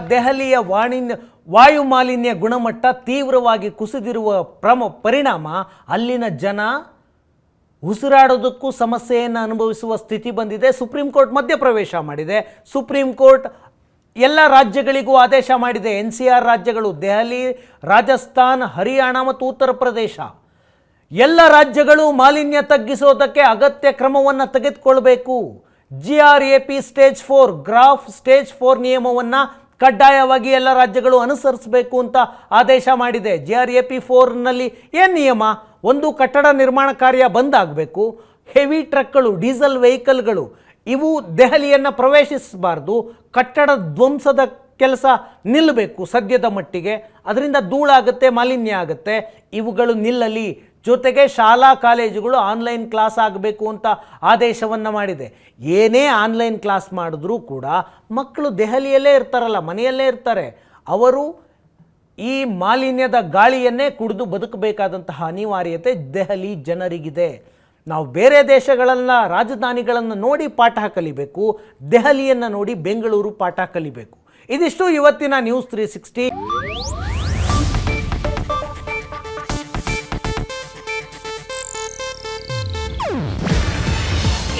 ದೆಹಲಿಯ ವಾಣಿನ್ಯ ವಾಯು ಮಾಲಿನ್ಯ ಗುಣಮಟ್ಟ ತೀವ್ರವಾಗಿ ಕುಸಿದಿರುವ ಪ್ರಮ, ಪರಿಣಾಮ ಅಲ್ಲಿನ ಜನ ಉಸಿರಾಡೋದಕ್ಕೂ ಸಮಸ್ಯೆಯನ್ನು ಅನುಭವಿಸುವ ಸ್ಥಿತಿ ಬಂದಿದೆ. ಸುಪ್ರೀಂ ಕೋರ್ಟ್ ಮಧ್ಯಪ್ರವೇಶ ಮಾಡಿದೆ. ಸುಪ್ರೀಂ ಕೋರ್ಟ್ ಎಲ್ಲ ರಾಜ್ಯಗಳಿಗೂ ಆದೇಶ ಮಾಡಿದೆ. ಎನ್ ಸಿ ಆರ್ ರಾಜ್ಯಗಳು ದೆಹಲಿ, ರಾಜಸ್ಥಾನ್, ಹರಿಯಾಣ ಮತ್ತು ಉತ್ತರ ಪ್ರದೇಶ ಎಲ್ಲ ರಾಜ್ಯಗಳು ಮಾಲಿನ್ಯ ತಗ್ಗಿಸೋದಕ್ಕೆ ಅಗತ್ಯ ಕ್ರಮವನ್ನು ತೆಗೆದುಕೊಳ್ಬೇಕು. G R A P stage four, GRAP stage four ನಿಯಮವನ್ನು ಕಡ್ಡಾಯವಾಗಿ ಎಲ್ಲ ರಾಜ್ಯಗಳು ಅನುಸರಿಸಬೇಕು ಅಂತ ಆದೇಶ ಮಾಡಿದೆ. ಜೆ ಆರ್ ಎ ಪಿ ಫೋರ್ನಲ್ಲಿ ಏನು ನಿಯಮ? ಒಂದು ಕಟ್ಟಡ ನಿರ್ಮಾಣ ಕಾರ್ಯ ಬಂದಾಗಬೇಕು. ಹೆವಿ ಟ್ರಕ್ಗಳು ಡೀಸೆಲ್ ವೆಹಿಕಲ್ಗಳು ಇವು ದೆಹಲಿಯನ್ನು ಪ್ರವೇಶಿಸಬಾರ್ದು. ಕಟ್ಟಡ ಧ್ವಂಸದ ಕೆಲಸ ನಿಲ್ಲಬೇಕು ಸದ್ಯದ ಮಟ್ಟಿಗೆ. ಅದರಿಂದ ಧೂಳಾಗುತ್ತೆ, ಮಾಲಿನ್ಯ ಆಗುತ್ತೆ. ಇವುಗಳು ನಿಲ್ಲಲಿ. ಜೊತೆಗೆ ಶಾಲಾ ಕಾಲೇಜುಗಳು ಆನ್ಲೈನ್ ಕ್ಲಾಸ್ ಆಗಬೇಕು ಅಂತ ಆದೇಶವನ್ನು ಮಾಡಿದೆ. ಏನೇ ಆನ್ಲೈನ್ ಕ್ಲಾಸ್ ಮಾಡಿದ್ರೂ ಕೂಡ ಮಕ್ಕಳು ದೆಹಲಿಯಲ್ಲೇ ಇರ್ತಾರಲ್ಲ, ಮನೆಯಲ್ಲೇ ಇರ್ತಾರೆ. ಅವರು ಈ ಮಾಲಿನ್ಯದ ಗಾಳಿಯನ್ನೇ ಕುಡಿದು ಬದುಕಬೇಕಾದಂತಹ ಅನಿವಾರ್ಯತೆ ದೆಹಲಿ ಜನರಿಗಿದೆ. ನಾವು ಬೇರೆ ದೇಶಗಳನ್ನ, ರಾಜಧಾನಿಗಳನ್ನು ನೋಡಿ ಪಾಠ ಕಲಿಬೇಕು, ದೆಹಲಿಯನ್ನು ನೋಡಿ ಬೆಂಗಳೂರು ಪಾಠ ಕಲಿಬೇಕು. ಇದಿಷ್ಟು ಇವತ್ತಿನ ನ್ಯೂಸ್ ತ್ರೀ ಸಿಕ್ಸ್ಟಿ